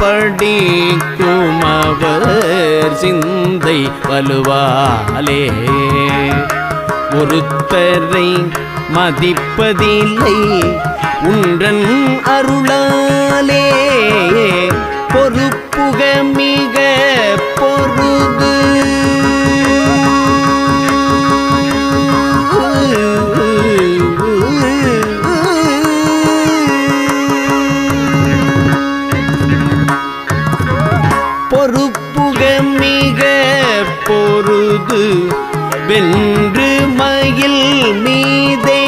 படிக்கும் அவர் சிந்தை வலுவாலே. ஒருத்தரை மதிப்பதில்லை உன்றன் பொழுது வென்று மயில் மீதே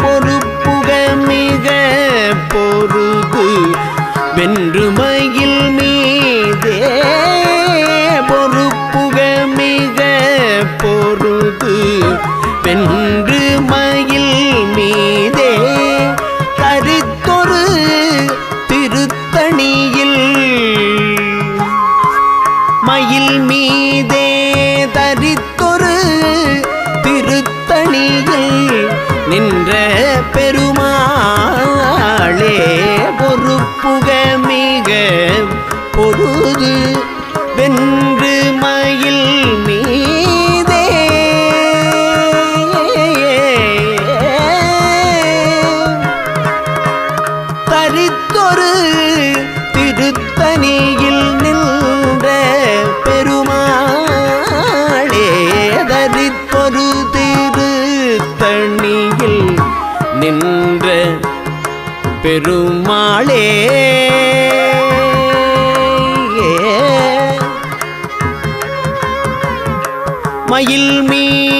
பொறுப்புக மிக பொருது வென்று மயில் மீதே பொறுப்புக மிக பொருது வென்று மயில் மீதே கருத்தொரு திருத்தணியில் மயில் மீதே தரித்தொரு திருத்தணியில் நின்ற பெருமாளே பொறுப்புக மிக பொருது வென்று மயில் மீதே. தரித்தொரு திருத்தணியில் நின்ற பெருமா தண்ணியில் நின்ற பெருமாளே. மயில் மீ